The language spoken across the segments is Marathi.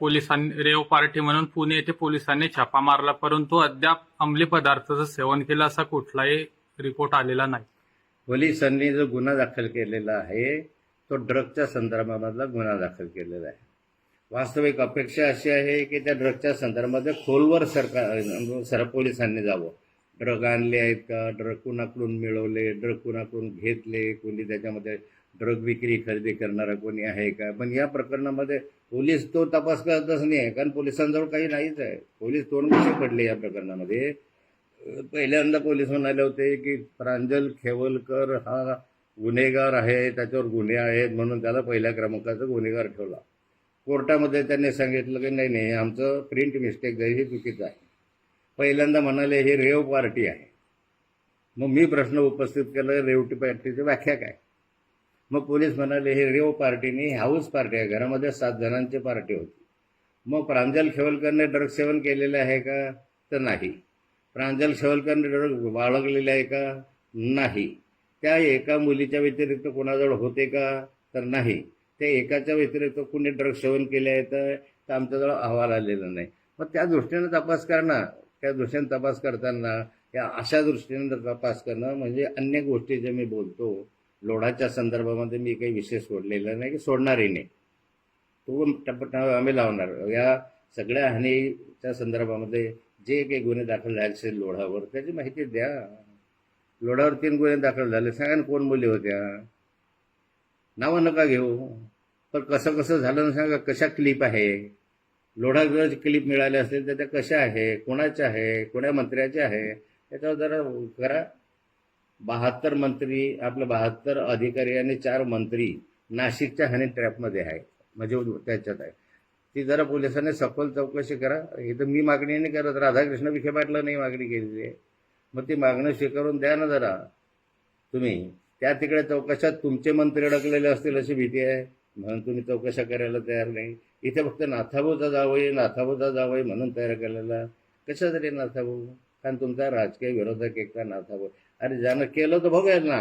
पोलिसांनी रेव पार्टी म्हणून पुणे येथे पोलिसांनी छापा मारला परंतु अद्याप अंमली पदार्थाचं सेवन केलं असा कुठलाही रिपोर्ट आलेला नाही. पोलिसांनी जो गुन्हा दाखल केलेला आहे तो ड्रगच्या संदर्भामधला गुन्हा दाखल केलेला आहे. वास्तविक अपेक्षा अशी आहे की त्या ड्रगच्या संदर्भामध्ये खोलवर सरकार सर पोलिसांनी जावं. ड्रग आणले आहेत का? ड्रग कुणाकडून मिळवले? ड्रग कुणाकडून घेतले? कोणी त्याच्यामध्ये ड्रग विक्री खरेदी करणारा कोणी आहे का? पण या प्रकरणामध्ये पोलीस तो तपास करतच नाही आहे कारण पोलिसांजवळ काही नाहीच आहे. पोलीस तोंड पडले या प्रकरणामध्ये? पहिल्यांदा पोलीस म्हणाले होते की प्रांजल खेवलकर हा गुन्हेगार आहे त्याच्यावर गुन्हे आहेत म्हणून त्याला पहिल्या क्रमांकाचा गुन्हेगार ठेवला. कोर्टामध्ये त्यांनी सांगितलं की नाही नाही आमचं प्रिंट मिस्टेक आहे हे चुकीचं आहे. पहिल्यांदा म्हणाले हे रेव पार्टी आहे. मग मी प्रश्न उपस्थित केला रेवटी पार्टीची व्याख्या काय? मग पोलीस म्हणाले हे रेव पार्टीने हाऊस पार्टी आहे. घरामध्ये सात जणांची पार्टी होती. मग प्रांजल खेवलकरने ड्रग सेवन केलेलं आहे का? तर नाही. प्रांजल खेवलकरने ड्रग बाळगलेले आहे का? नाही. त्या एका मुलीच्या व्यतिरिक्त कोणाजवळ होते का? तर नाही. त्या एकाच्या व्यतिरिक्त कुणी ड्रग सेवन केले आहे तर? आमच्याजवळ अहवाल आलेला नाही. मग त्या दृष्टीने तपास करणं त्या दृष्टीने तपास करताना या अशा दृष्टीने तपास करणं म्हणजे अन्य गोष्टी जे मी बोलतो. लोढाच्या संदर्भामध्ये मी काही विषय सोडलेला नाही की सोडणारही नाही. तो टप आम्ही लावणार. या सगळ्या हानीच्या संदर्भामध्ये जे काही गुन्हे दाखल झाले असेल लोढावर त्याची माहिती द्या. लोढावर तीन गुन्हे दाखल झाले सांगा ना कोण मुली होत्या. नावं नका घेऊ. पण कसं कसं झालं ना सांगा कशा क्लिप आहे? लोढा क्लिप मिळाले असेल तर त्या कशा आहे? कोणाच्या आहे? कोण्या मंत्र्याच्या आहे? त्याच्यावर जरा करा. बहात्तर मंत्री आपलं बहात्तर अधिकारी आणि चार मंत्री नाशिकच्या हनी ट्रॅपमध्ये आहे म्हणजे त्याच्यात आहे. ती जरा पोलिसांनी सखोल चौकशी करा. हे तर मी मागणी नाही करत. राधाकृष्ण विखे पाटला नाही मागणी केलेली आहे. मग ती मागणं स्वीकारून द्या ना जरा. तुम्ही त्या तिकडे चौकशात तुमचे मंत्री अडकलेले असतील अशी भीती आहे. म्हणून तुम्ही चौकशा करायला तयार नाही. इथे फक्त नाथाभाऊचा जावई नाथाभाऊचा जावई म्हणून तयार केलेला. कशासाठी नाथाभाऊ कारण तुमचा राजकीय विरोधक एक का नाथाभाऊ अरे ज्यानं केलं तर बघूया ना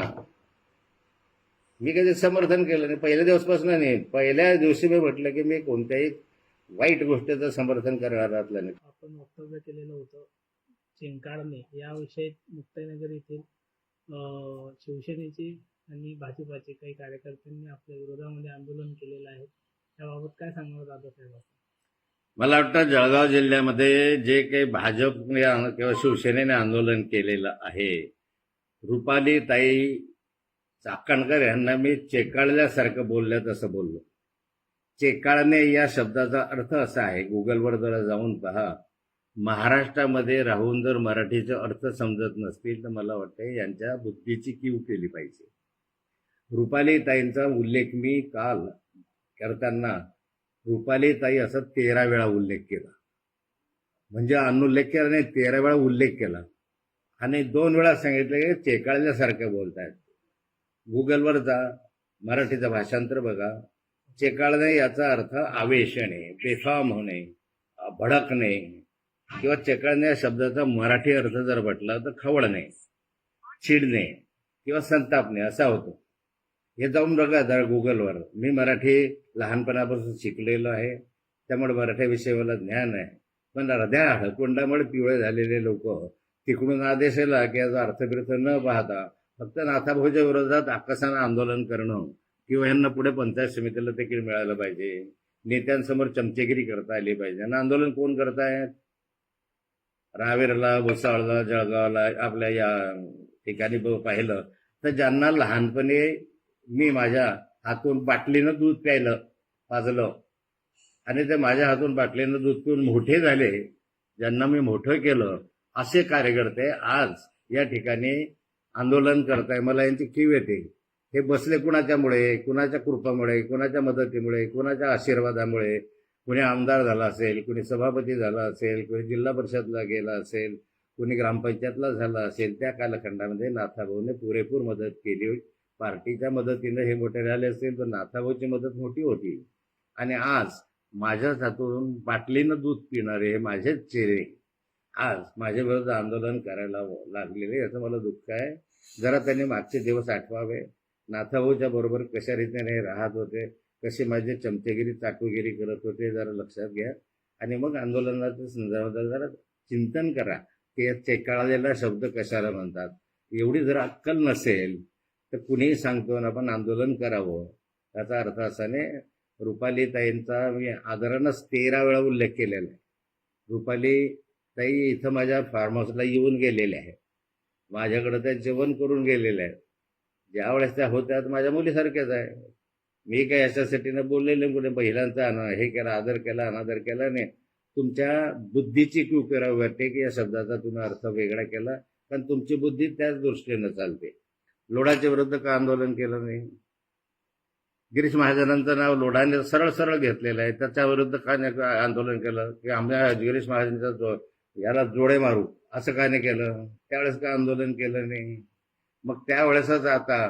मी कधी समर्थन केलं नाही. पहिल्या दिवसपासून नाही. पहिल्या दिवशी मी म्हटलं की मी कोणत्याही वाईट गोष्टीचं समर्थन करणारातला नाही. आपण वक्तव्य केलेलं होतं. चिंकाडणे याविषयी मुक्ताईनगर येथील शिवसेनेचे आणि भाजपाचे काही कार्यकर्त्यांनी आपल्या विरोधामध्ये आंदोलन केलेलं आहे. त्याबाबत काय सांगणार दादासाहेब आपण? मला वाटतं जळगाव जिल्ह्यामध्ये जे काही भाजपने किंवा शिवसेनेने आंदोलन केलेलं आहे रुपाली ताई चाकणकर यांना मी चेकाळल्यासारखं बोललं तसं बोललो. चेकाळणे या शब्दाचा अर्थ असा आहे गुगलवर जरा जाऊन पहा. महाराष्ट्रामध्ये राहून जर मराठीचे अर्थ समजत नसतील तर मला वाटतं यांच्या बुद्धीची कीव केली पाहिजे. रुपाली ताईंचा उल्लेख मी काल करताना रुपाली ताई असं तेरा वेळा उल्लेख केला. म्हणजे अनुल्लेख केला नाही तेरा वेळा उल्लेख केला. आणि दोन वेळा सांगितलं की चेकाळल्यासारखं बोलतायत. गुगलवर जा मराठीचं भाषांतर बघा. चेकाळणे याचा अर्थ आवेशणे बेफाम होणे भडकणे किंवा चेकाळणे या शब्दाचा मराठी अर्थ जर म्हटला तर खवळणे चिडणे किंवा संतापणे असा होतो. हे जाऊन बघा जरा गुगलवर मी मराठी लहानपणापासून शिकलेलो आहे. त्यामुळे मराठी मला ज्ञान आहे. पण हृदया हळकुंडामुळे पिवळे झालेले लोक तिकडून आदेश आला की याचा अर्थबिर्थ न पाहता फक्त नाथाभाऊच्या विरोधात आकसानं आंदोलन करणं किंवा यांना पुढे पंचायत समितीला तिकीट मिळालं पाहिजे. नेत्यांसमोर चमचेगिरी करता आली पाहिजे. आणि आंदोलन कोण करतायत? रावेरला भुसावळला जळगावला आपल्या या ठिकाणी पाहिलं. तर ज्यांना लहानपणी मी माझ्या हातून बाटलीनं दूध प्यायलं पाजलं आणि ते माझ्या हातून बाटलीनं दूध पिऊन मोठे झाले ज्यांना मी मोठं केलं असे कार्यकर्ते आज या ठिकाणी आंदोलन करताय मला यांची कीव येते. हे बसले कुणाच्यामुळे? कुणाच्या कृपामुळे? कुणाच्या मदतीमुळे? कुणाच्या आशीर्वादामुळे? कुणी आमदार झाला असेल कुणी सभापती झाला असेल कुणी जिल्हा परिषदला गेला असेल कुणी ग्रामपंचायतला झाला असेल त्या कालखंडामध्ये नाथाभाऊने पुरेपूर मदत केली. पार्टीच्या मदतीनं हे मोठे झाले असेल तर नाथाभाऊची मदत मोठी होती. आणि आज माझ्याच हातून बाटलीनं दूध पिणारे हे माझेच चेहरे आज माझ्याविरुद्ध आंदोलन करायला लागलेले याचं मला दुःख आहे. जरा त्यांनी मागचे दिवस आठवावे. नाथाभाऊच्या बरोबर कशा रीतीने राहत होते कशी माझी चमचेगिरी चाकूगिरी करत होते जरा लक्षात घ्या. आणि मग आंदोलनाच्या संदर्भात जरा चिंतन करा की या चेकाळलेला शब्द कशाला म्हणतात. एवढी जर अक्कल नसेल तर कुणीही सांगतो ना आपण आंदोलन करावं. याचा अर्थ असाने रुपाली ताईंचा मी आदरानंच तेरा वेळा उल्लेख केलेला आहे. रुपाली ताई इथं माझ्या फार्म हाऊसला येऊन गेलेल्या आहे. माझ्याकडं त्या जेवण करून गेलेल्या आहेत. ज्या वेळेस त्या होत्या माझ्या मुलीसारख्याच आहे. मी काय याच्यासाठी न बोललेले कुठे महिलांचा अना हे केला आदर केला अनादर केला नाही. तुमच्या बुद्धीची क्यू करावी वाटते की या शब्दाचा तुम्ही अर्थ वेगळा केला कारण तुमची बुद्धी त्याच दृष्टीनं चालते. लोढाच्या विरुद्ध का आंदोलन केलं नाही? गिरीश महाजनांचं नाव लोढाने सरळ सरळ घेतलेलं आहे. त्याच्या विरुद्ध का नाही का आंदोलन केलं? की आमच्या गिरीश महाजनचा जो याला जोडे मारू. असं का नाही केलं. त्यावेळेस का आंदोलन केलं नाही. मग त्यावेळेसच आता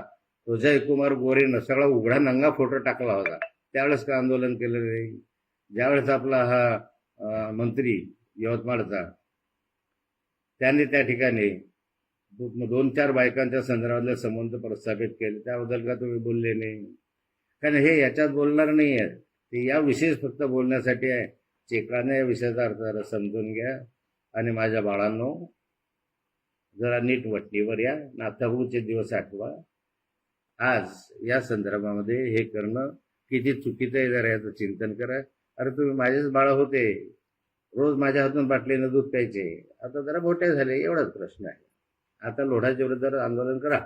तुझ्या कुमार गोरेनं सगळा उघडा नंगा फोटो टाकला होता. त्यावेळेस का आंदोलन केलं नाही. ज्यावेळेस आपला हा मंत्री यवतमाळचा त्यांनी त्या ठिकाणी दोन चार बायकांच्या संदर्भातले संबंध प्रस्थापित केले. त्याबद्दल का तुम्ही बोलले नाही. कारण हे याच्यात बोलणार नाही आहे ते या विषयीच फक्त बोलण्यासाठी आहे. चेकाने या विषयाचा अर्थ समजून घ्या. आणि माझ्या बाळांनो जरा नीट वटणीवर या. नाथागुरूचे दिवस आठवा. आज या संदर्भामध्ये हे करणं किती चुकीचं आहे जरा याचं चिंतन करा. अरे तुम्ही माझेच बाळ होते. रोज माझ्या हातून बाटलीनं दूध प्यायचे. आता जरा मोठे झाले एवढाच प्रश्न आहे. आता लोढाच्या विरुद्ध आंदोलन करा.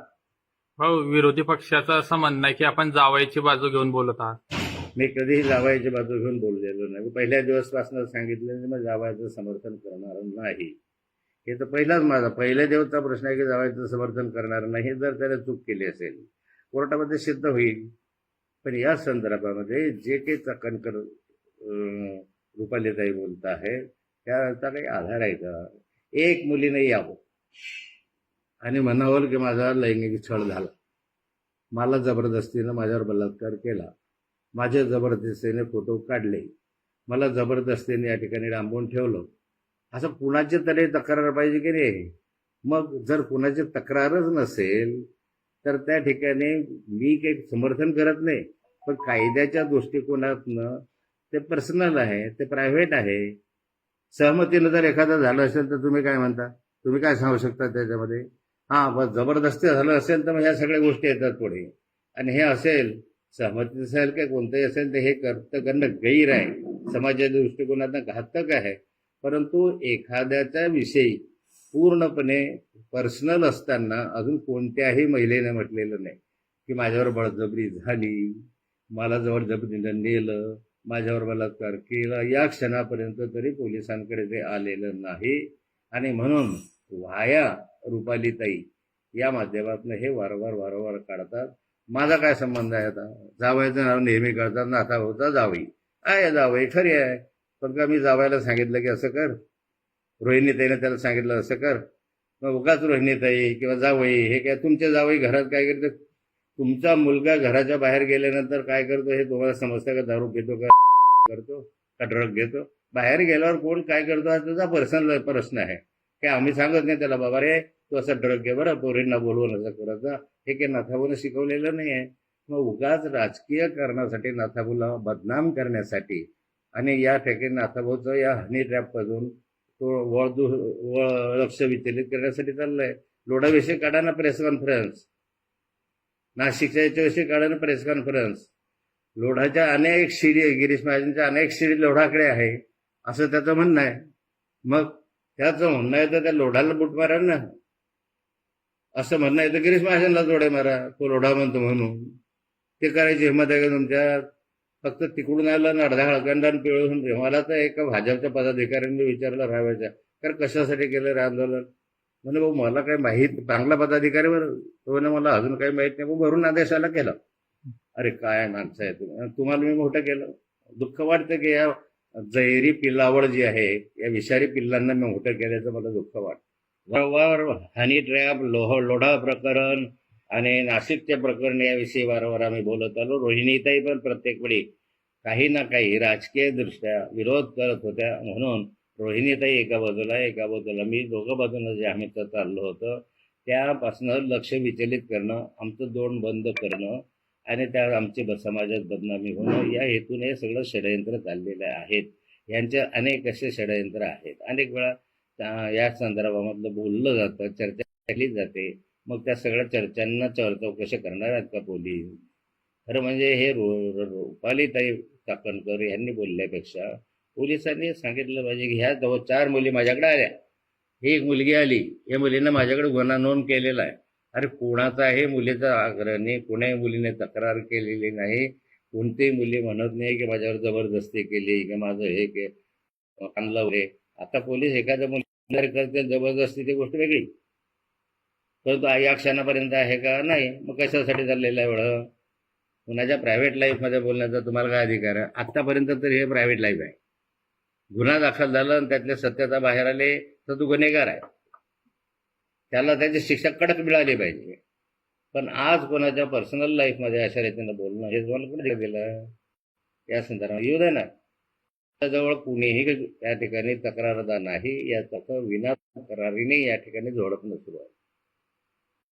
हो विरोधी पक्षाचं असं म्हणणं आहे की आपण जावयाची बाजू घेऊन बोलत आहात. मी कधीही जावायची बाजू घेऊन बोललेलो नाही. पहिल्या दिवसपासून सांगितलं की मी जावायचं समर्थन करणार नाही. हे तर पहिलाच माझा पहिल्या दिवसचा प्रश्न आहे की जावायचं समर्थन करणार नाही जर त्याने चूक केली असेल कोर्टामध्ये सिद्ध होईल. पण या संदर्भामध्ये जे काही चकणकर अं, रुपालीताई बोलत आहे त्याचा काही आधार आहे का? एक मुलीने यावं. आणि म्हणावं की माझा लैंगिक छळ झाला. मला जबरदस्तीनं माझ्यावर बलात्कार केला. माझे जबरदस्तीने फोटो काढले. मला जबरदस्तीने या ठिकाणी डांबून ठेवलं. असं कुणाची तरी तक्रार पाहिजे की नाही? मग जर कुणाची तक्रारच नसेल तर त्या ठिकाणी मी काही समर्थन करत नाही. पण कायद्याच्या दृष्टिकोनातनं ते पर्सनल आहे ते प्रायव्हेट आहे. सहमतीनं जर एखादं झालं असेल तर तुम्ही काय म्हणता? तुम्ही काय सांगू शकता त्याच्यामध्ये? हां बस जबरदस्ती झालं असेल तर मग ह्या सगळ्या गोष्टी येतात पुढे. आणि हे असेल सहमत असेल काय कोणतंही असेल तर हे कर्त करणं गैर आहे. समाजाच्या दृष्टिकोनातनं घातक आहे. परंतु एखाद्याच्या विषयी पूर्णपणे पर्सनल असताना अजून कोणत्याही महिलेने म्हटलेलं नाही की माझ्यावर बळजबरी झाली मला जबरदस्तीनं नेलं माझ्यावर बलात्कार केला या क्षणापर्यंत तरी पोलिसांकडे ते आलेलं नाही. आणि म्हणून वाया रुपालीताई या माध्यमातून हे वारंवार वारंवार काढतात. माझा काय संबंध आहे आता? जावयाचं नाव नेहमी काढतात नाता होता जावई. आहे जावई खरी आहे. पण का मी जावयाला सांगितलं की असं कर. रोहिणीताईने त्याला सांगितलं असं कर. मग उगाच रोहिणीताई किंवा जावई हे काय तुमच्या जावई घरात काय करते तुमचा मुलगा घराच्या बाहेर गेल्यानंतर काय करतो हे तुम्हाला समजतं का? दारू घेतो का? करतो? का ड्रग घेतो? बाहेर गेल्यावर कोण काय करतो? हा तुझा पर्सनल प्रश्न आहे. काय आम्ही सांगत नाही त्याला बाबा रे तू असं ड्रग घे बरं पोरींना बोलवून असं करायचं हे काही नाथाबून शिकवलेलं नाही आहे. मग उगाच राजकीय कारणासाठी नाथाबूला बदनाम करण्यासाठी आणि या ठिकाणी नाथाभाऊचं या हनी ट्रॅपमधून तो वळदू वळ लक्ष विचलित करण्यासाठी चाललंय. लोढाविषयी काढा ना प्रेस कॉन्फरन्स नाशिकच्या याच्याविषयी काढा ना प्रेस कॉन्फरन्स लोढाच्या अनेक शिडी आहे गिरीश महाजनच्या अनेक शिडी लोढाकडे आहे. असं त्याचं म्हणणं आहे. मग त्याचं म्हणणं आहे तर त्या लोढाला बुट मारा ना. असं म्हणणं आहे. तर गिरीश महाजनला जोडे मारा तो लोढा म्हणतो म्हणून. ते करायची हिंमत आहे का तुमच्या? फक्त तिकडून आलं नडधा अर्ध्या हळकंडान पिळून मला तर एका भाजपच्या पदाधिकाऱ्यांनी विचारलं राहायच्या. कारण कशासाठी केलं रे आंदोलन? म्हणे भाऊ मला काही माहीत चांगला पदाधिकारी बरं. तो म्हणे मला अजून काही माहीत नाही. भाऊ भरून आदेशाला केलं. अरे काय माणसं आहे तुम्ही? तुम्हाला मी मोठं केलं. दुःख वाटतं की या जैरी पिल्लावळ जी आहे या विषारी पिल्लांना मी मोठं केल्याचं मला दुःख वाटतं. वारंवार हनी ट्रॅप लोह लोढा प्रकरण आणि नाशिकच्या प्रकरण याविषयी वारंवार आम्ही बोलत आलो. रोहिणीताई पण प्रत्येक वेळी काही ना काही राजकीय दृष्ट्या विरोध करत होत्या. म्हणून रोहिणीताई एका बाजूला एका बाजूला मी दोघं बाजूनं जे आम्ही तर चाललो होतं त्यापासनं लक्ष विचलित करणं आमचं दोन बंद करणं आणि त्या आमची समाजात बदनामी होणं या हेतूने हे सगळं षडयंत्र चाललेलं आहेत. यांचे अनेक असे षडयंत्र आहेत. अनेक वेळा त्या- या संदर्भामधलं बोललं जातं चर्चा केली जाते. मग त्या सगळ्या चर्चांना चर चौकशी करणार आहेत का पोलीस? खरं म्हणजे हे रो रुपालीताई काकणकर यांनी बोलल्यापेक्षा पोलिसांनी सांगितलं पाहिजे की ह्या जवळ चार मुली माझ्याकडे आल्या. ही एक मुलगी आली. या मुलीनं माझ्याकडे गुन्हा नोंद केलेला आहे. अरे कोणाचा आहे मुलीचा आग्रह नाही. कोणाही मुलीने तक्रार केलेली नाही. कोणतीही मुली म्हणत नाही की माझ्यावर जबरदस्ती केली की माझं हे के आणलं वगैरे आता पोलीस एखाद्या मुली करते जबरदस्ती ती गोष्ट वेगळी. परंतु या क्षणापर्यंत आहे का? नाही. मग कशासाठी चाललेलं आहे एवढं? कुणाच्या प्रायव्हेट लाईफमध्ये बोलण्याचा तुम्हाला काय अधिकार आहे? आत्तापर्यंत तर हे प्रायव्हेट लाईफ आहे. गुन्हा दाखल झाला आणि त्यातल्या सत्यता बाहेर आले तर तो गुन्हेगार आहे. त्याला त्याची शिक्षा कडक मिळाली पाहिजे. पण आज कोणाच्या पर्सनल लाईफमध्ये अशा रीतीनं बोलणं हे तुम्हाला कुठे दिलं? या संदर्भात येऊ दे ना. जवळ कुणीही त्या ठिकाणी तक्रारदार नाही या तक्रार विना तक्रारीने या ठिकाणी झोडपणं सुरू आहे.